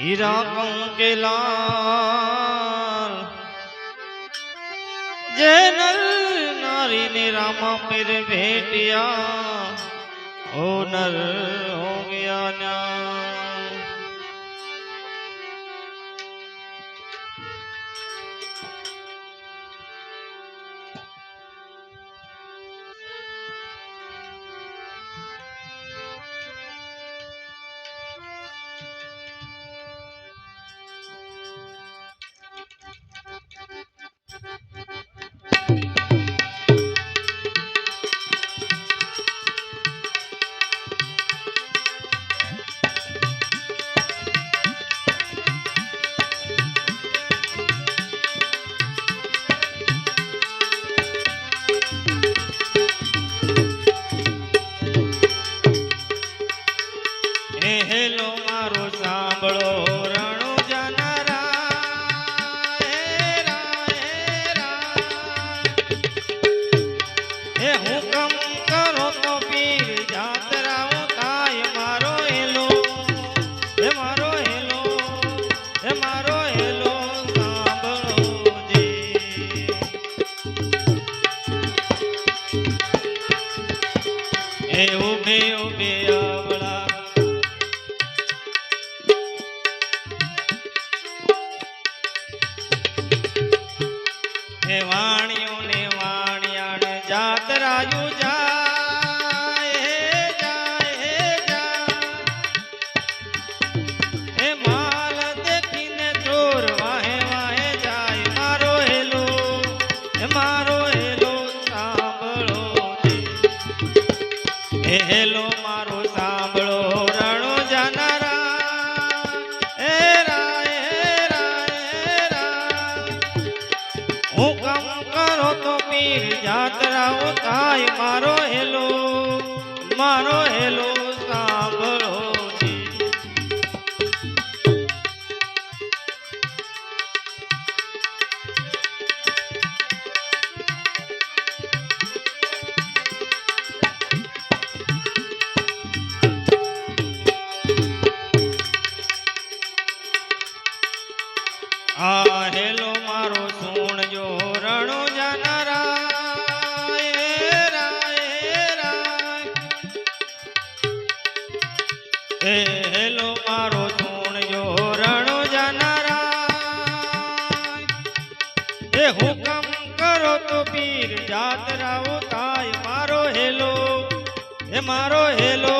હીરા કંકેલાલ જે નર નારીને રામા પીર ભેટિયા. ઓ નર હો ગયા હે હેલો મારો સાંભળો. હે વાણિયો ને વાણિયાણ. જાતરાયું જાય, હે જાય હે જાય. હે માલ દેખીને ચોર વાહે વાહે જાય હેલો, મારો મારો મારો હેલો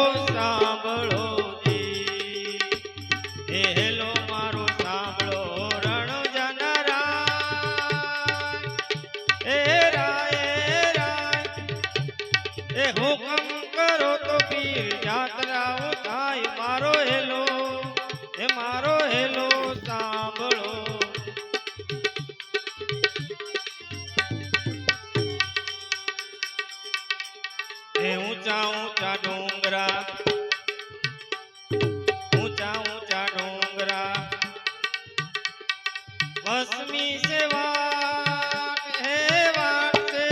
વસમી સે વાટ હે વાટ સે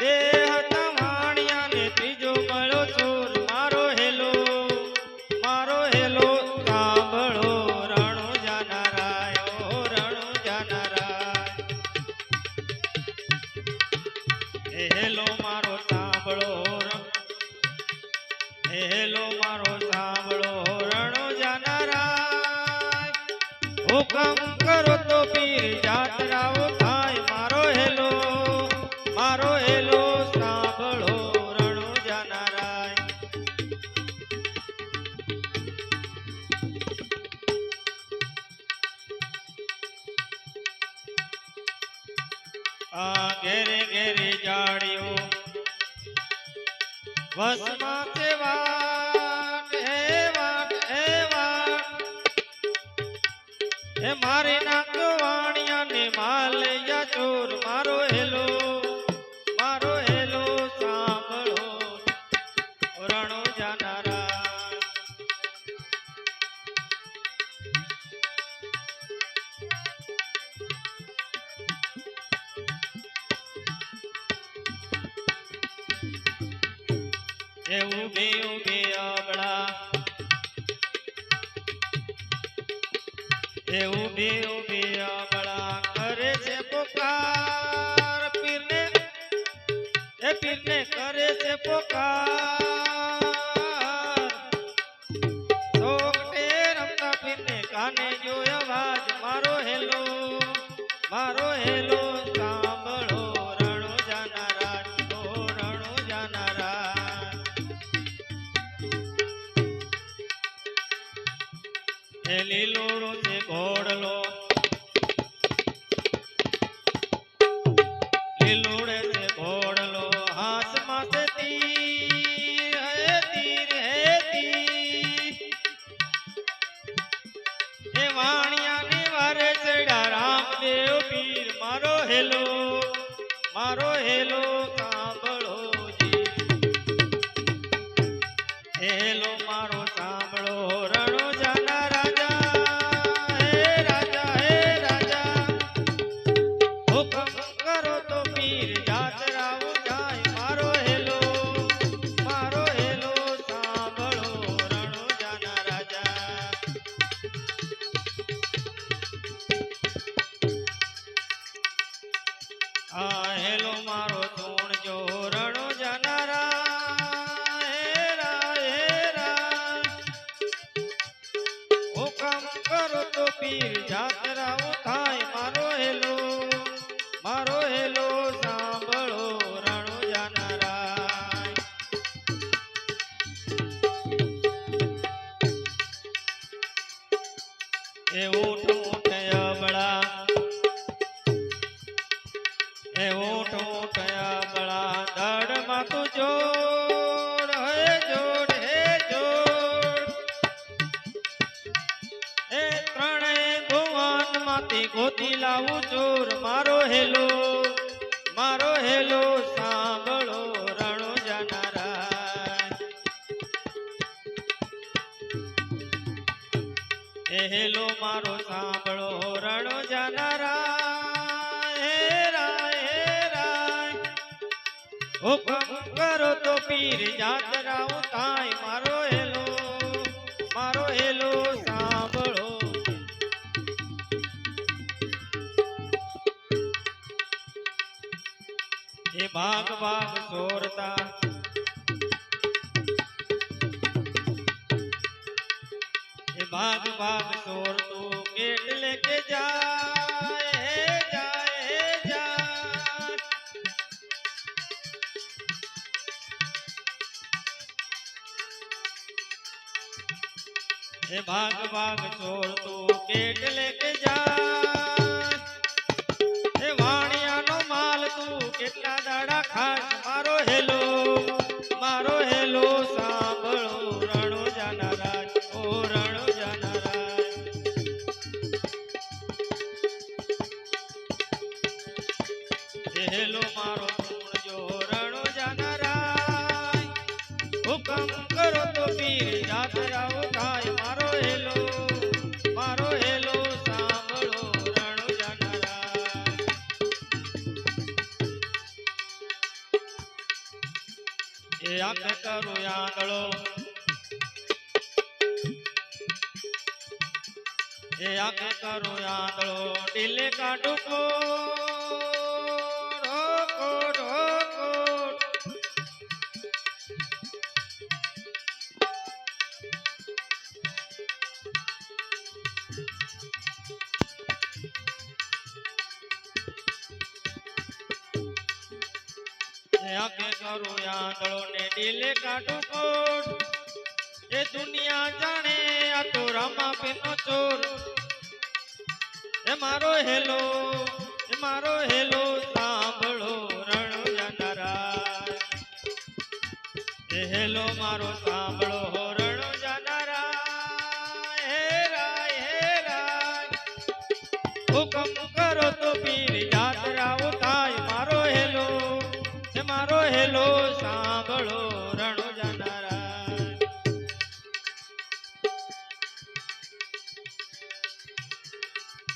દેહ તવાણિયા ને ત્રીજો મળો ચોર મારો હેલો મારો હેલો સાંભળો રણો જાનારાયો રણો જાનારાય હેલો મારો સાંભળો હેલો ઘેરે ઘેરે જાડ્યો વસમાં તે હે મારી નાખો વાણિયા ને માલયા ચોર, મારો હેલો મારો હેલો સાંભળો રણો જાનારા. એવું બે ઉભે અબળા એ ઊભી ઊભી અબળા કરે છે પોકાર, પીરને, એ પીરને કરે છે પોકાર. સોગટે રમતા પીરને કાને જો અવાજ, મારો હેલો મારો હેલો. એ લીલોડો છે ઘોડલો લીલોડે છે ઘોડલો હાથમાં છે તીર હે તીર હે, તીર. એ વાણિયાની વારે ચડ્યા રામદેવ પીર. મારો હેલો મારો હેલો. હુકમ કરો તો પીર જાતરાઓ થાય મારો હેલો મારો હેલો, સાંભળો રણો જાનારા એ ઊંટ ઊંટ અબળા. એ ઊંટ ઊંટ માંથી ગોતી લાવું ચોર મારો હેલો. મારો હેલો, સાંભળો રણો જનારા એ હેલો મારો, સાંભળો રણો જનારા હે રાય હે રાય. હુકમ કરો તો પીર જાતરાઓ થાય મારો હેલો મારો હેલો ભાગ ભાગ સોરતા. એ ભાગ ભાગ સોરતું કેટલે કે જાય જાય જાય. એ ભાગ ભાગ ચોરતું કેટલે કે જાય. દાડા ખાસ કરું આંગળો એ આંખ કરું આંગળો ડીલે કાઢું એ આંખે કરું આંધળો ને ડીલે કાઢું કોટ. એ દુનિયા જાણે આ તો રામાપીરનો ચોર. એ મારો હેલો, એ મારો હેલો, સાંભળો રણ જનારા એ હેલો મારો સાંભળો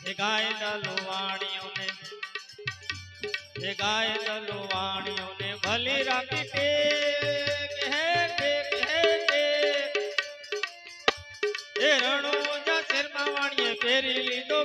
એ ગાય દલો વાણીઓને એ ગાય દલો વાણીઓને ભલી રાખી ટેક હે ટેક હે ટેક એ રણો જા શેરમાં વાણીએ ફેરી લીધો